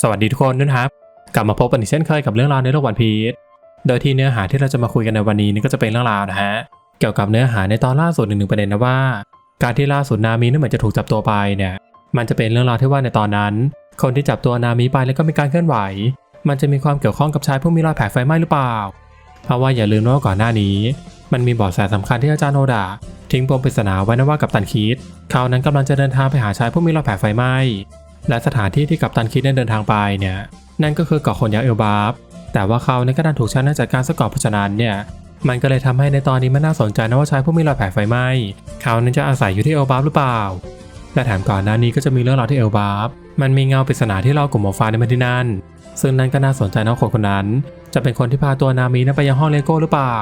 สวัสดีทุกคนนะครับ กลับมาพบกันอีกเช่นเคยกับเรื่องราวในโลกวันพีชโดยที่เนื้อหาที่เราจะมาคุยกันในวันนี้นี่ก็จะเป็นเรื่องราวนะฮะเกี่ยวกับเนื้อหาในตอนล่าสุดหนึ่งประเด็นนะว่า การที่ล่าสุดนามินั่นเหมือนจะถูกจับตัวไปเนี่ยมันจะเป็นเรื่องราวที่ว่าในตอนนั้น คนที่จับตัวนามิไปแล้วก็มีการเคลื่อนไหว มันจะมีความเกี่ยวข้องกับชายผู้มีรอยแผลไฟไหม้หรือเปล่า เพราะว่าอย่าลืมนะว่าก่อนหน้านี้ มันมีเบาะแสสำคัญที่อาจารย์โนดาทิ้งปมปริศนาไว้นะว่ากับตันคิดเขานั้นกำลังจะเดินทางไปหาชายผู้มีรอยแผลไฟไหม้ และสถานที่ที่กัปตันคิดได้เดินทางไปเนี่ยนั่นก็คือเกาะคนยักษ์เอลบาฟแต่ว่าเขาเนี่ยก็ดันถูกชนะจากการสกอร์เพราะฉะนั้นเนี่ยมันก็เลยทำให้ในตอนนี้มันน่าสนใจนะว่าชายผู้มีรอยแผลไฟไหม้เขานั้นจะอาศัยอยู่ที่เอลบาฟหรือเปล่า และแถมก่อนหน้านี้ก็จะมีเรื่องราวที่เอลบาฟมันมีเงาปริศนาที่ล่อกลุ่มหมอฟ้าในมาที่นั่น ซึ่งนั่นก็น่าสนใจนะคนคนนั้น จะเป็นคนที่พาตัวนามีนั้นไปยังห้องเลโก้หรือเปล่า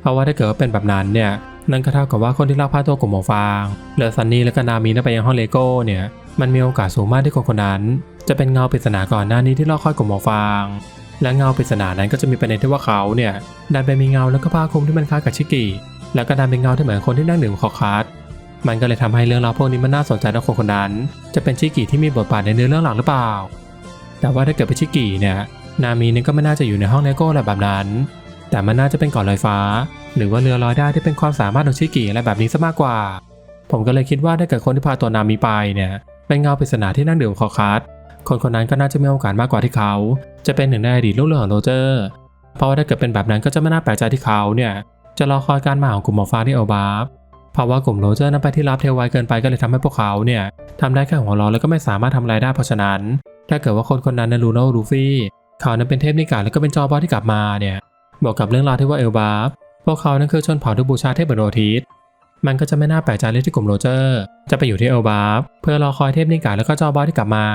เพราะว่าถ้าเกิดว่าเป็นแบบนั้นเนี่ยนั่นก็เท่ากับว่าคนที่ลักพาตัวกลุ่มหมอฟางเหลือซันนี่และก็นามีนั้นไปยังห้องเลโก้เนี่ย มันมีโอกาสสูงมากที่คนคนนั้น จะเป็นเงาปริศนาก่อนหน้านี้ที่ล่อคอยกลุ่มหมอฟาง และเงาปริศนานั้นก็จะมีประเด็นที่ว่าเขาเนี่ยดันไปมีเงาแล้วก็ผ้าคลุมที่มันคล้ายกับชิกิแล้วก็ดันเป็นเงาที่เหมือนคนที่นั่งดื่มคอคัสมันก็เลยทำให้เรื่องราวพวกนี้มันน่าสนใจนะคนคนนั้น จะเป็นชิกิที่มีบทบาทในเนื้อเรื่องหลักหรือเปล่า แต่ว่าถ้าเกิดเป็นชิกิเนี่ยนามีนี่ก็ไม่น่าจะอยู่ในห้องเลโก้อะไรแบบนั้น แต่มันน่าจะเป็นเกาะลอยฟ้า หรือว่าเรือลอยได้ที่เป็นความสามารถของชิกิอะไรแบบนี้ซะมากกว่า ผมก็เลยคิดว่าถ้าเกิดคนที่พาตัวนามีไปเนี่ย เป็นเงาปริศนาที่นั่งดื่มคอคัสคนคนนั้นก็น่าจะมีโอกาสมากกว่าที่เขา จะเป็นหนึ่งในอดีตลูกเรือของโรเจอร์ เพราะว่าถ้าเกิดเป็นแบบนั้นก็จะไม่น่าแปลกใจที่เขาเนี่ยจะรอคอยการมาของกลุ่มหมอฟ้าที่เอลบาร์ฟเพราะว่ากลุ่มโรเจอร์นั้นไปที่รับเทวไวเกินไปก็เลยทำให้พวกเขาเนี่ยทำได้แค่หัวเราะแล้วก็ไม่สามารถทำอะไรได้เพราะฉะนั้น ถ้าเกิดว่าคนคนนั้นนั้นรู้นะลูฟี่เขานั้นเป็นเทพนิกายแล้วก็เป็นจอบอที่กลับมาเนี่ยบวกกับเรื่องราวที่ว่าเอลบาร์ฟพวกเขานั้นคือชนเผ่าที่บูชาเทพบนโรทิส มันก็จะไม่น่าแปลกใจเลยที่กลุ่มโรเจอร์ จะไปอยู่ที่เอลบาร์ฟเพื่อรอคอยเทพนิกายแล้วก็จอบอสที่กลับมา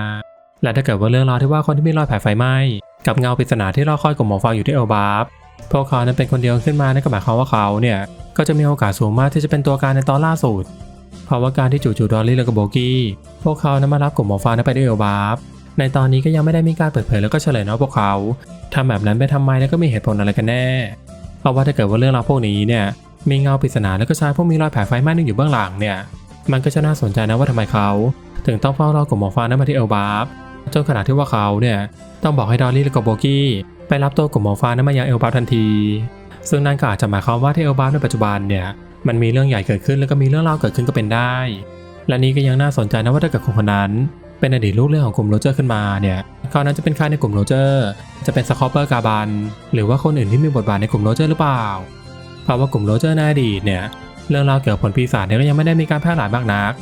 และถ้าเกิดว่าเรื่องราวที่ว่าคนที่มีรอยแผลไฟไหม้กับเงาปริศนาที่รอคอยกลุ่มหมอฟางอยู่ที่เอลบาร์ฟพวกเขานั้นเป็นคนเดียวขึ้นมานั่นก็หมายความว่าเขาเนี่ยก็จะมีโอกาสสูงมากที่จะเป็นตัวการในตอนล่าสุดเพราะว่าการที่จู่ๆดอลลี่และก็โบกี้พวกเขานั้นมารับกลุ่มหมอฟางนั้นไปที่เอลบาร์ฟในตอนนี้ก็ยังไม่ได้มีการเปิดเผยแล้วก็เฉลยนะพวกเขาทำแบบนั้นไปทำไมแล้วก็มีเหตุผลอะไรกันแน่เพราะว่าถ้าเกิดว่าเรื่องราวพวกนี้เนี่ย มีเงาปริศนาแล้วก็ชายพวกมีรอยแผลไฟไหม้นึงอยู่เบื้องหลังเนี่ย มันก็จะน่าสนใจนะว่าทำไมเขา ถึงต้องเฝ้ารอกลุ่มหมอฟ้านั้นมาที่เอลบาร์ฟจนขนาดที่ว่าเขาเนี่ยต้องบอกให้ดอลลี่และก็โบกี้ไปรับตัวกลุ่มหมอฟ้านั้นมายังเอลบาร์ฟทันที ซึ่งนั่นก็อาจจะหมายความว่าที่เอลบาร์ฟในปัจจุบันเนี่ยมันมีเรื่องใหญ่เกิดขึ้นแล้วก็มีเรื่องราเกิดขึ้นก็เป็นได้ และนี่ก็ยังน่าสนใจนะว่าถ้าเกิดคนคนนั้น เป็นอดีตลูกเรื่องของกลุ่มโรเจอร์ขึ้นมาเนี่ยเขานั้นจะเป็นใครในกลุ่มโรเจอร์ จะเป็นสคอปเปอร์กาบันหรือว่าคนอื่นที่มีบทบาทในกลุ่มโรเจอร์หรือเปล่า เพราะว่ากลุ่มโรเจอร์ในอดีตเนี่ยเรื่องราวเกี่ยวกับผลปีศาจเนี่ยก็ยังไม่ได้มีการแพร่หลายมากนัก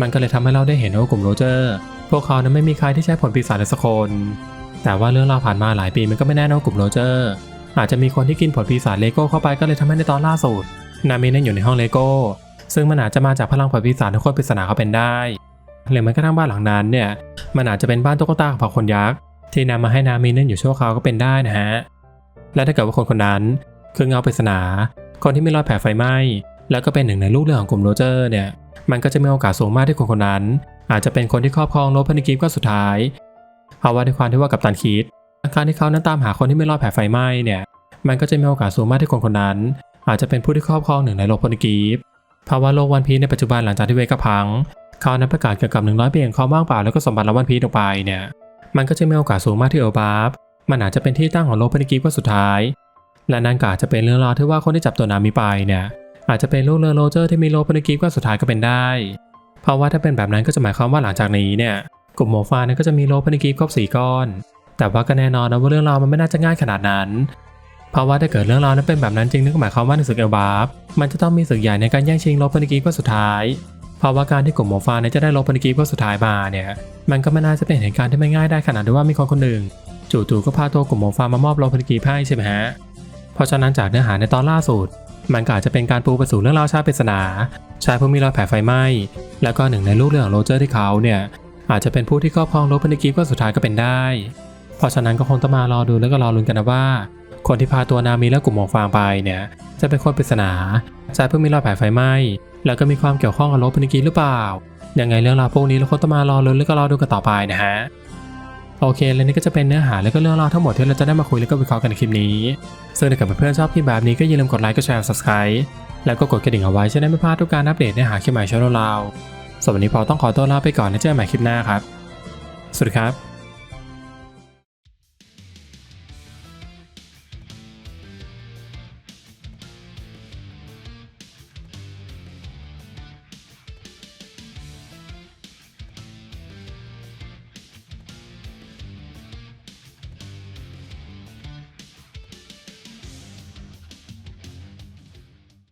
มันก็เลยทำให้เราได้เห็นว่ากลุ่มโรเจอร์ พวกเขานั้นไม่มีใครที่ใช้ผลปีศาจเลยสักคน แต่ว่าเรื่องราวผ่านมาหลายปีมันก็ไม่แน่นว่ากลุ่มโรเจอร์อาจจะมีคนที่กินผลปีศาจเลโก้เข้าไปก็เลยทำให้ในตอนล่าสุด นามินั่นอยู่ในห้องเลโก้ ซึ่งมันอาจจะมาจากพลังผลปีศาจที่คนปริศนาเขาเป็นได้หรือแม้กระทั่งบ้านหลังนั้นเนี่ยมันอาจจะเป็นบ้านตุ๊กตาของผ่าคนยักษ์ที่นำมาให้นามินั่นอยู่ชั่วคราวก็เป็นได้นะฮะและถ้าเกิดว่าคนคนนั้นคือเงาปริศนา คนที่ไมีรอยแผลไฟไหม้แล้วก็เป็นหนึ่งในลูกเรือของกลุ่มโรเจอร์เนี่ยมันก็จะมีโอกาสสูงมากที่คนคนนั้น อาจจะเป็นคนที่ครอบครองโลพนิกิฟก็สุดท้ายเพราว่าในความที่ว่ากับตันคิดการที่เขานั้นตามหาคนที่ไม่รอดแผลไฟไหม้เนี่ยมันก็จะมีโอกาสสูงมากที่คนคนนั้น อาจจะเป็นผู้ที่ครอบครองหนึ่งในโลพนิกีฟเพราว่าโลกวันพีในปัจจุบันหลังจากที่เวกพังเขานั้นประกาศเกี่ยวกับ100ปีแห่งความว่างเปล่าแล้วก็สมบัติละวันพีออกไปเนี่ยมันก็จะมีโอกาสสูงมากที่เอลบาร์ฟมันอาจจะเป็นที่ตั้งของโลกพนิกีฟก็สุดท้าย และนั่นก็อาจจะเป็นเรื่องราวที่ว่าคนที่จับตัวนามิไปเนี่ยอาจจะเป็นลูกเรือโรเจอร์ที่มีโลกพนิกีฟก็สุดท้ายก็เป็นได้ เพราะว่าถ้าเป็นแบบนั้นก็จะหมายความว่าหลังจากนี้เนี่ยกลุ่มโมฟาเนี่ยก็จะมีโลกพนิกีฟครบสี่ก้อน แต่ว่าก็แน่นอนนะว่าเรื่องราวมันไม่น่าจะง่ายขนาดนั้น เพราะว่าถ้าเกิดเรื่องราวนั้นเป็นแบบนั้นจริงนั่นก็หมายความว่าในศึกเอลบาฟมันจะต้องมีศึกใหญ่ในการแย่งชิงโลกพนิกีฟก็สุดท้ายเพราะว่าการที่กลุ่มโมฟาเนี่ยจะได้โลกพนิกีฟก็สุดท้ายมาเนี่ย มันก็ไม่น่าจะเป็นเหตุการณ์ที่ไม่ง่ายได้ขนาดที่ว่ามีคนคนหนึ่งจู่ๆก็พาตัวกลุ่มโมฟามามอบโลกพนิกีฟให้ใช่ไหมฮะ ราะฉะนั้นจากเนื้อหาในตอนล่าสุด มันก็อาจจะเป็นการปูไปสู่เรื่องราวชาติปริศนา ชายผู้มีรอยแผลไฟไหม้ แล้วก็หนึ่งในลูกเรือของโรเจอร์ที่เขาเนี่ยอาจจะเป็นผู้ที่ครอบครองโลกพนิกีฟก็สุดท้ายก็เป็นได้ เพราะฉะนั้นก็คงต้องมารอดูแล้วก็รอลุ้นกันนะว่า คนที่พาตัวนามิและกลุ่มหมวกฟางไปเนี่ยจะเป็นคนปริศนาชายผู้มีรอยแผลไฟไหม้ แล้วก็มีความเกี่ยวข้องกับโลกพนิกีฟหรือเปล่า ยังไงเรื่องราวพวกนี้เราคงต้องมารอลุ้นแล้วก็รอดูกันต่อไปนะฮะ โอเค และนี่ก็จะเป็นเนื้อหาและก็เรื่องราวทั้งหมดที่เราจะได้มาคุยแล้วก็วิเคราะห์กันในคลิปนี้ ซึ่งถ้าเกิดเพื่อนๆชอบคลิปแบบนี้ก็อย่าลืมกดไลค์กดแชร์ subscribe แล้วก็กดกระดิ่งเอาไว้จะได้ไม่พลาดทุกการอัปเดตเนื้อหาคลิปใหม่ช่องเราสำหรับวันนี้พอต้องขอตัวลาไปก่อนแล้วเจอกันใหม่คลิปหน้าครับ สวัสดีครับ